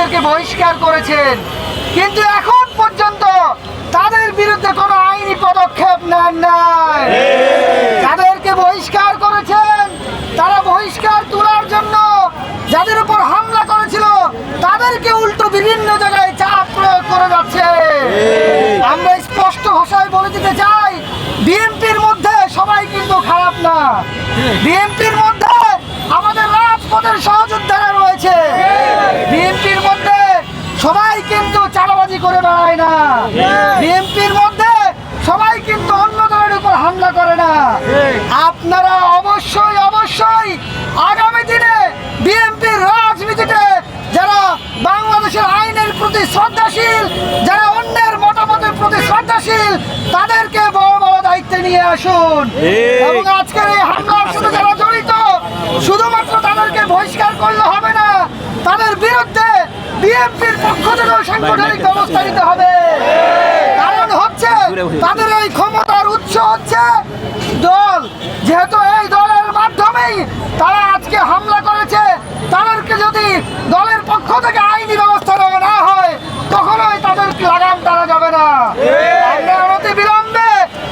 বহিষ্কার করেছেন। কিন্তু এখন পর্যন্ত তাদের বিরুদ্ধে কোনো আইনি পদক্ষেপ নেন নাই। যাদেরকে বহিষ্কার করেছেন, তারা বহিষ্কার তোলার জন্য যাদের উপর হামলা করেছিল, তাদেরকে উল্টো বিভিন্ন জায়গায় চাপ প্রয়োগ করে যাচ্ছে। আমরা স্পষ্ট ভাষায় বলে দিতে চাই, বিএনপির মধ্যে সবাই কিন্তু খারাপ না। বিএনপির মধ্যে আমাদের রাজপথের সহযোদ্ধারা রয়েছে। বিএনপির মধ্যে সবাই কিন্তু চালাবাজি করে বেড়ায় না। বিএনপির মধ্যে সবাই কিন্তু অন্য দলের উপর হামলা করে না। আপনারা অবশ্যই অবশ্যই আগামী দিনে বিএনপির রাজনীতিতে যারা বাংলাদেশের আইনের প্রতি শ্রদ্ধাশীল যারা অন্যের মতামতের প্রতি শ্রদ্ধাশীল তাদেরকে বড় বড় দায়িত্বে নিয়ে আসুন। এবং আজকের এই হামলার সাথে যারা জড়িত শুধুমাত্র তাদেরকে বহিষ্কার করলে হবে না তাদের বিরুদ্ধে বিএনপির পক্ষ থেকেও সাংগঠনিক ব্যবস্থা নিতে হবে। কারণ হচ্ছে তাদের এই ক্ষমতার উৎস হচ্ছে দল। যেহেতু এই দলের মাধ্যমেই তারা আজকে হামলা করেছে তাদেরকে যদি দলের পক্ষ থেকে আইনি ব্যবস্থা নেওয়া না হয় কখনোই তাদেরকে লাগাম টানা যাবে না। অনতি বিলম্বে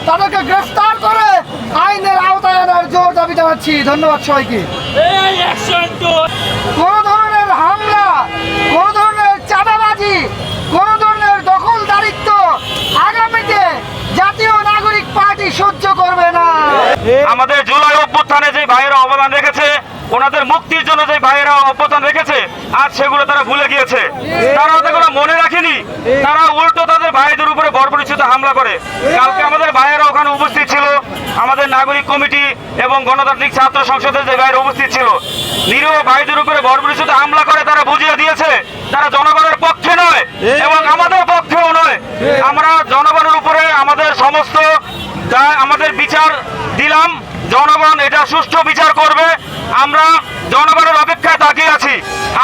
তাদেরকে গ্রেফতার করে আইনের আওতায় আনার জোর দাবি জানাচ্ছি। ধন্যবাদ সবাইকে। কোন ধরনের হামলা কোন ধরনের চাঁদাবাজি কোন ধরনের দখলদারিত্ব আগামীতে জাতীয় নাগরিক পার্টি সহ্য করবে না আমাদের জুলাই অভ্যুত্থানে যে ভাইয়েরা অবদান রেখেছে, ওনাদের মুক্তির জন্য যে ভাইয়েরা অবদান রেখেছে, আজ সেগুলো তারা ভুলে গিয়েছে। তারা কোনো মনে রাখেনি। তারা উল্টো তাদের ভাইদের উপরে বর্বরিচিত হামলা করে। কালকে আমাদের ভাইয়েরা ওখানে উপস্থিত ছিল। আমাদের নাগরিক কমিটি এবং গণতান্ত্রিক ছাত্র সংসদের যে ভাইয়েরা উপস্থিত ছিল, নিরীহ ভাইদের উপরে বর্বরিচিত হামলা করে তারা বুঝিয়ে দিয়েছে তারা জনগণের পক্ষে নয় এবং আমাদের পক্ষেও নয় আমরা জনগণের উপরে আমাদের সমস্ত যা আমাদের বিচার দিলাম জনগণ এটা সুষ্ঠু বিচার করবে। আমরা জনগণের অপেক্ষায় তাকিয়ে আছি।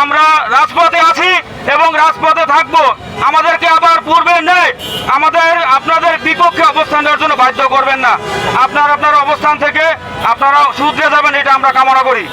আমরা রাজপথে আছি এবং রাজপথে থাকব। আমাদেরকে আবার পূর্বের নেই। আমাদের, আপনাদের বিপক্ষে অবস্থান নেওয়ার জন্য বাধ্য করবেন না। আপনার আপনার অবস্থান থেকে আপনারা শুধরে যাবেন, এটা আমরা কামনা করি।